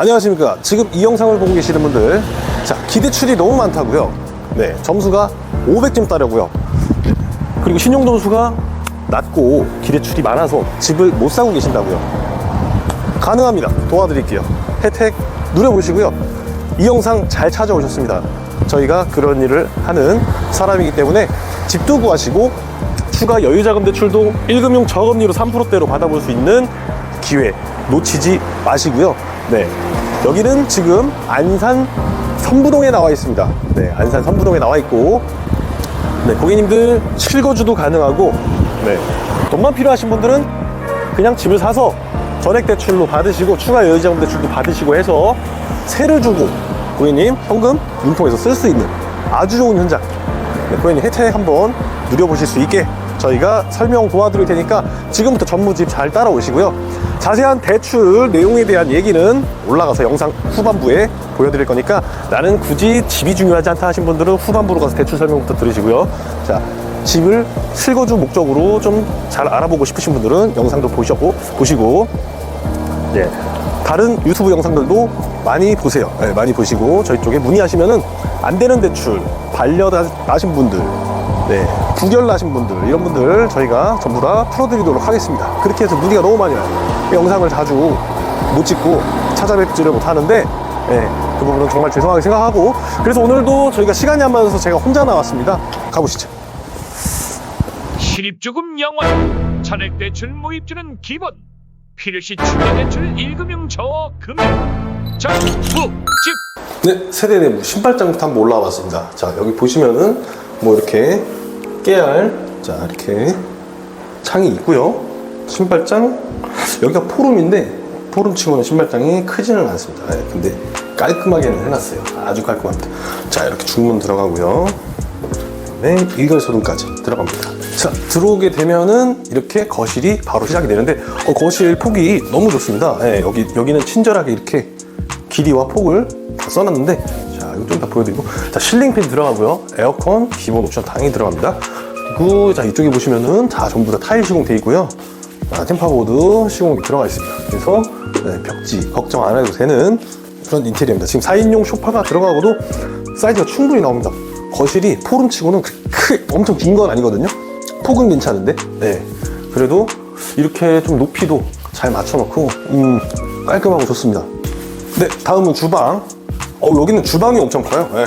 안녕하십니까. 지금 이 영상을 보고 계시는 분들. 자, 기대출이 너무 많다고요. 네, 점수가 500점 따려고요. 그리고 신용 점수가 낮고 기대출이 많아서 집을 못 사고 계신다고요. 가능합니다. 도와드릴게요. 혜택 누려보시고요. 이 영상 잘 찾아오셨습니다. 저희가 그런 일을 하는 사람이기 때문에 집도 구하시고 추가 여유자금 대출도 1금융 저금리로 3%대로 받아볼 수 있는 기회 놓치지 마시고요. 네. 여기는 지금 안산 선부동에 나와 있습니다. 네. 안산 선부동에 나와 있고 네, 고객님들 실거주도 가능하고 네, 돈만 필요하신 분들은 그냥 집을 사서 전액 대출로 받으시고 추가 여유자금 대출도 받으시고 해서 세를 주고 고객님 현금 융통해서 쓸 수 있는 아주 좋은 현장 네, 고객님 혜택 한번 누려보실 수 있게 저희가 설명 도와드릴 테니까 지금부터 전무집 잘 따라오시고요 자세한 대출 내용에 대한 얘기는 올라가서 영상 후반부에 보여드릴 거니까 나는 굳이 집이 중요하지 않다 하신 분들은 후반부로 가서 대출 설명부터 들으시고요 자 집을 실거주 목적으로 좀 잘 알아보고 싶으신 분들은 영상도 보시고 보시고 네. 다른 유튜브 영상들도 많이 보세요. 네, 많이 보시고 저희 쪽에 문의하시면은 안 되는 대출, 반려 나신 분들, 네, 부결 나신 분들 이런 분들 저희가 전부 다 풀어드리도록 하겠습니다. 그렇게 해서 문의가 너무 많이 와요. 영상을 자주 못 찍고 찾아뵙지를 못하는데 네, 그 부분은 정말 죄송하게 생각하고 그래서 오늘도 저희가 시간이 안 맞아서 제가 혼자 나왔습니다. 가보시죠. 실입조금 영원 전액대출 모입주는 기본 필요시 추가대출 1금융 저금융 정부집 네, 세대 내부 신발장부터 한번 올라와 봤습니다. 자, 여기 보시면은 뭐 이렇게 깨알, 자, 이렇게 창이 있고요. 신발장, 여기가 포름인데 포름 치고는 신발장이 크지는 않습니다. 네, 근데 깔끔하게는 해놨어요. 아주 깔끔합니다. 자, 이렇게 중문 들어가고요. 네, 일괄소등까지 들어갑니다. 자, 들어오게 되면은 이렇게 거실이 바로 시작이 되는데 어, 거실 폭이 너무 좋습니다. 네, 여기 여기는 친절하게 이렇게 길이와 폭을 다 써놨는데 자, 이거 좀 다 보여드리고 자, 실링팬 들어가고요. 에어컨 기본 옵션 당연히 들어갑니다. 그리고 자, 이쪽에 보시면은 다 전부 다 타일 시공돼 있고요. 아, 템파보드 시공이 들어가 있습니다. 그래서 네, 벽지 걱정 안 해도 되는 그런 인테리어입니다. 지금 4인용 소파가 들어가고도 사이즈가 충분히 나옵니다. 거실이 포름치고는 그 크, 엄청 긴 건 아니거든요. 폭은 괜찮은데, 네. 그래도 이렇게 좀 높이도 잘 맞춰놓고, 음, 깔끔하고 좋습니다. 네, 다음은 주방. 어, 여기는 주방이 엄청 커요. 네.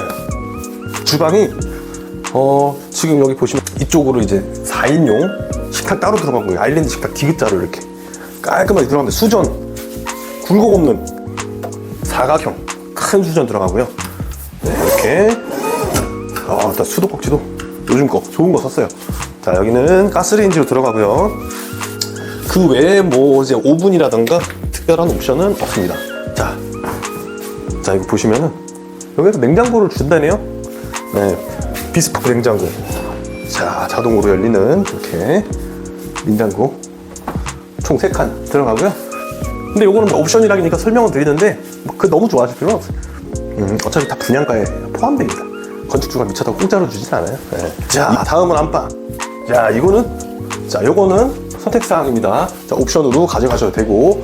주방이, 어, 지금 여기 보시면 이쪽으로 이제 4인용 식탁 따로 들어가고요. 아일랜드 식탁 디귿자로 이렇게 깔끔하게 들어가는데 수전, 굴곡 없는 사각형 큰 수전 들어가고요. 네, 이렇게 아, 일단 수도꼭지도 요즘 거 좋은 거 썼어요. 자, 여기는 가스레인지로 들어가고요. 그 외에 뭐 이제 오븐이라던가 특별한 옵션은 없습니다. 자, 자 이거 보시면은 여기서 냉장고를 준다네요. 네, 비스포크 냉장고. 자, 자동으로 열리는 이렇게 냉장고 총 3칸 들어가고요. 근데 요거는 뭐 옵션이라니까 설명을 드리는데 뭐그 너무 좋아하실 필요는 없어요. 음, 어차피 다 분양가에 포함됩니다. 건축주가 미쳐도 공짜로 주진 않아요. 네. 자, 다음은 안방. 자, 이거는, 자, 요거는 선택사항입니다. 자, 옵션으로 가져가셔도 되고,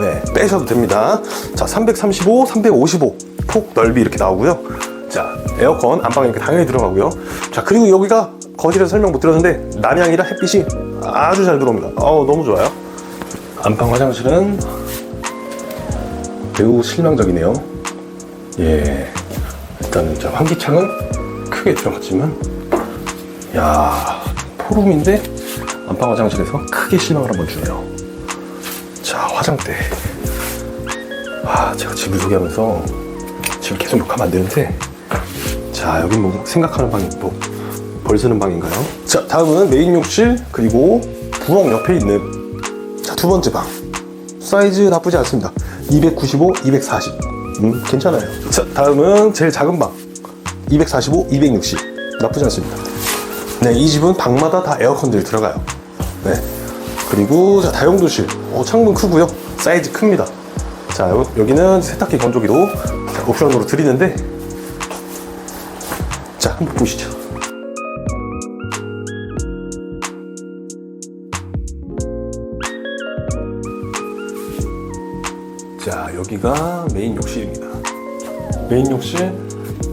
네, 빼셔도 됩니다. 자, 335, 355. 폭 넓이 이렇게 나오고요. 자, 에어컨 안방에 이렇게 당연히 들어가고요. 자, 그리고 여기가 거실에서 설명 못 드렸는데, 남향이라 햇빛이 아주 잘 들어옵니다. 어우, 너무 좋아요. 안방 화장실은 매우 실망적이네요. 예. 일단은 이제 환기창은 크게 들어갔지만, 야 포룸인데 안방 화장실에서 크게 실망을 한번 주네요. 자, 화장대. 아, 제가 집을 소개하면서 집을 계속 욕하면 안 되는데, 자, 여기 뭐 생각하는 방이 뭐, 벌 쓰는 방인가요? 자, 다음은 메인 욕실, 그리고 부엌 옆에 있는, 자, 두 번째 방. 사이즈 나쁘지 않습니다. 295, 240. 음, 괜찮아요. 자, 다음은 제일 작은 방. 245, 260. 나쁘지 않습니다. 네, 이 집은 방마다 다 에어컨들이 들어가요. 네. 그리고 자, 다용도실. 어, 창문 크고요. 사이즈 큽니다. 자, 요- 여기는 세탁기 건조기도 자, 옵션으로 드리는데 자, 한번 보시죠. 자, 여기 여기가 메인 욕실입니다. 메인 욕실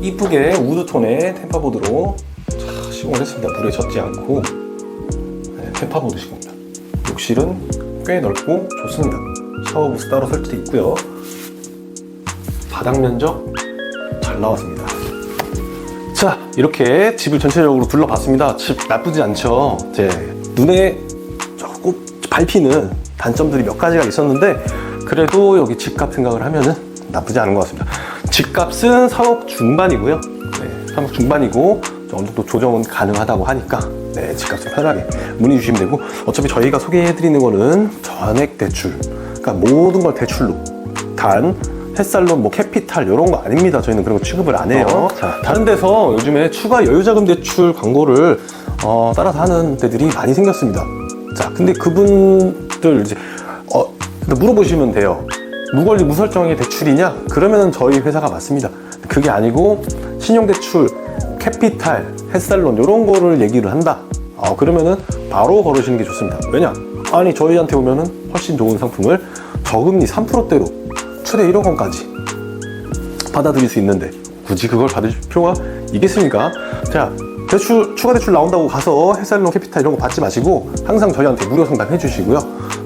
이쁘게 우드톤의 템파보드로 자, 시공을 했습니다. 물에 젖지 않고 네, 템파보드 시공입니다. 욕실은 꽤 넓고 좋습니다. 샤워 부스 따로 설치되어 있고요. 바닥 면적 잘 나왔습니다. 자, 이렇게 집을 전체적으로 둘러봤습니다. 집 나쁘지 않죠? 제 눈에 조금 밟히는 단점들이 몇 가지가 있었는데, 그래도 여기 집값 생각을 하면은 나쁘지 않은 것 같습니다. 집값은 3억 중반이고요. 네, 3억 중반이고, 어느 정도 조정은 가능하다고 하니까, 네, 집값은 편하게 문의 주시면 되고, 어차피 저희가 소개해 드리는 거는 전액 대출. 그러니까 모든 걸 대출로. 단, 햇살론, 뭐 캐피탈 이런 거 아닙니다. 저희는 그런 거 취급을 안 해요. 자, 다른 데서 요즘에 추가 여유자금 대출 광고를 어, 따라서 하는 데들이 많이 생겼습니다. 자, 근데 그분들 이제 어, 물어보시면 돼요. 무권리 무설정의 대출이냐? 그러면은 저희 회사가 맞습니다. 그게 아니고 신용대출, 캐피탈, 햇살론 이런 거를 얘기를 한다. 어, 그러면은 바로 걸으시는 게 좋습니다. 왜냐? 아니 저희한테 오면은 훨씬 좋은 상품을 저금리 3%대로 최대 1억 원까지 받아들일 수 있는데 굳이 그걸 받을 필요가 있겠습니까? 자, 대출, 추가 대출 나온다고 가서 햇살론 캐피탈 이런 거 받지 마시고 항상 저희한테 무료 상담 해 주시고요.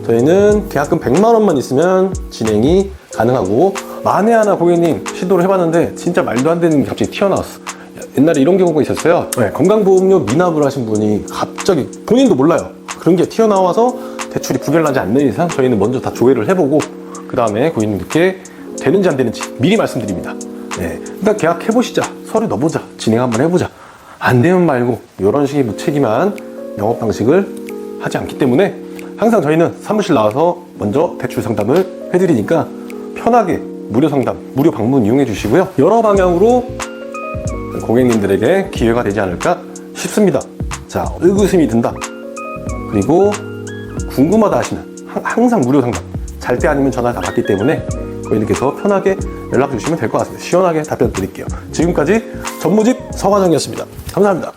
저희는 계약금 100만 원만 있으면 진행이 가능하고 만에 하나 고객님 시도를 해봤는데 진짜 말도 안 되는 게 갑자기 튀어나왔어. 옛날에 이런 경우가 있었어요. 네, 건강보험료 미납을 하신 분이 갑자기 본인도 몰라요. 그런 게 튀어나와서 대출이 부결나지 않는 이상 저희는 먼저 다 조회를 해보고 그 다음에 고객님께 되는지 안 되는지 미리 말씀드립니다. 네, 일단 계약해 보시자, 서류 넣어보자, 진행 한번 해보자. 안 되면 말고 이런 식의 무책임한 영업 방식을 하지 않기 때문에 항상 저희는 사무실 나와서 먼저 대출 상담을 해드리니까 편하게 무료 상담, 무료 방문 이용해 주시고요. 여러 방향으로 고객님들에게 기회가 되지 않을까 싶습니다. 자, 의구심이 든다. 그리고 궁금하다 하시면 항- 항상 무료 상담. 잘 때 아니면 전화 다 받기 때문에 고객님께서 편하게 연락 주시면 될 것 같습니다. 시원하게 답변 드릴게요. 지금까지 전무집 서관영이었습니다. 감사합니다.